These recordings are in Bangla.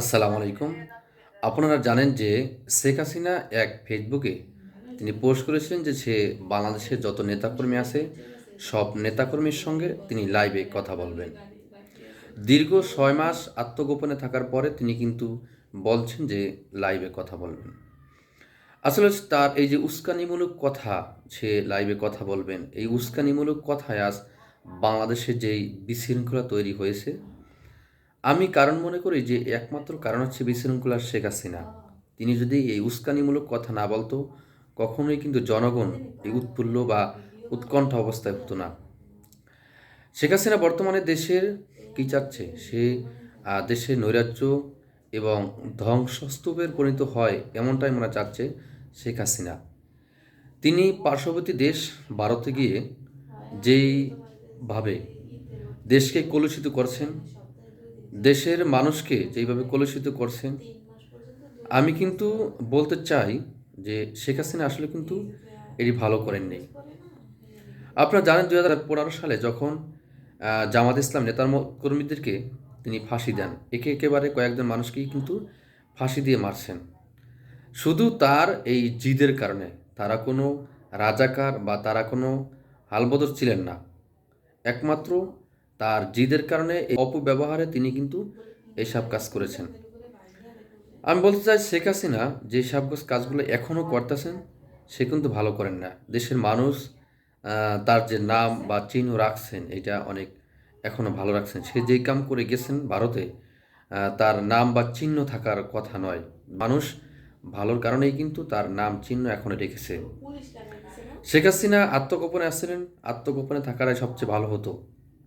আসসালামু আলাইকুম। আপনারা জানেন যে শেখ হাসিনা এক ফেসবুকে তিনি পোস্ট করেছিলেন যে সে বাংলাদেশের যত নেতাকর্মী আছে, সব নেতাকর্মীর সঙ্গে তিনি লাইভে কথা বলবেন। দীর্ঘ ছয় মাস আত্মগোপনে থাকার পরে তিনি কিন্তু বলছেন যে লাইভে কথা বলবেন। আসলে তার এই যে উস্কানিমূলক কথা, সে লাইভে কথা বলবেন, এই উস্কানিমূলক কথায় আজ বাংলাদেশে যেই বিশৃঙ্খলা তৈরি হয়েছে আমি কারণ মনে করি যে একমাত্র কারণ হচ্ছে বিশৃঙ্খলার শেখ হাসিনা। তিনি যদি এই উস্কানিমূলক কথা না বলতো, কখনোই কিন্তু জনগণ এই উৎফুল্ল বা উৎকণ্ঠা অবস্থায় হতো না। শেখ হাসিনা বর্তমানে দেশের কি চাচ্ছে? সে দেশের নৈরাজ্য এবং ধ্বংসস্তূপের পরিণত হয় এমনটাই মনে চাচ্ছে শেখ হাসিনা। তিনি পার্শ্ববর্তী দেশ ভারতে গিয়ে যেইভাবে দেশকে কলুষিত করছেন দেশের মানুষকে যেইভাবে কলুষিত করছেন, আমি কিন্তু বলতে চাই যে শেখ হাসিনা আসলে কিন্তু এটি ভালো করেননি। আপনারা জানেন দু হাজার পনেরো সালে যখন জামাত ইসলাম নেতার কর্মীদেরকে তিনি ফাঁসি দেন, একে একেবারে কয়েকজন মানুষকেই কিন্তু ফাঁসি দিয়ে মারছেন। শুধু তার এই জিদের কারণে, তারা কোনো রাজাকার বা তারা কোনো হালবদর ছিলেন না। একমাত্র তার জিদের কারণে এই অপব্যবহারে তিনি কিন্তু এইসব কাজ করেছেন। আমি বলতে চাই, শেখ হাসিনা যে সব কাজগুলো এখনও করতেছেন, সে কিন্তু ভালো করেন না। দেশের মানুষ তার যে নাম বা চিহ্ন রাখছেন, এটা অনেক এখনও ভালো রাখছেন। সে যেই কাম করে গেছেন ভারতে তার নাম বা চিহ্ন থাকার কথা নয়। মানুষ ভালোর কারণেই কিন্তু তার নাম, চিহ্ন এখনও রেখেছে। শেখ হাসিনা আত্মগোপনে আসছিলেন। আত্মগোপনে থাকাটাই সবচেয়ে ভালো হতো।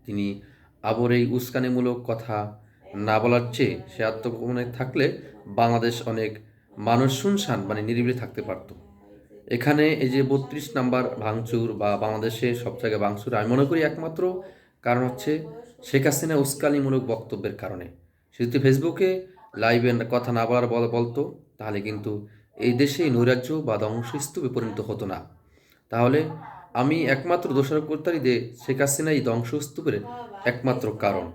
তিনি আবার এই উস্কানিমূলক কথা না বলার চেয়ে সে আত্মগোপনে থাকলে বাংলাদেশ অনেক মানুষ শুনশান মানে নিরিবিলি থাকতে পারত। এখানে এই যে বত্রিশ নাম্বার ভাঙচুর বা বাংলাদেশে সব জায়গায় ভাঙচুর, আমি মনে করি একমাত্র কারণ হচ্ছে শেখ হাসিনা উস্কানিমূলক বক্তব্যের কারণে। সে যদি ফেসবুকে লাইভে কথা না বলার বল, বলতো, তাহলে কিন্তু এই দেশে নৈরাজ্য বা ধ্বংসস্তূপে পরিণত হতো না। তাহলে আমি একমাত্র দোষারোপ করতে পারি যে শেখ হাসিনা এই ধ্বংসস্তূপের একমাত্র কারণ।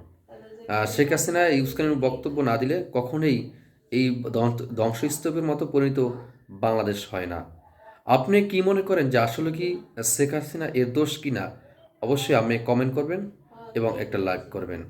শেখ হাসিনা এই উস্কানির বক্তব্য না দিলে কখনোই এই ধ্বংসস্তূপের মতো পরিণত বাংলাদেশ হয় না। আপনি কি মনে করেন যে আসলে কি শেখ হাসিনা এর দোষ কি না অবশ্যই আপনি কমেন্ট করবেন এবং একটা লাইক করবেন।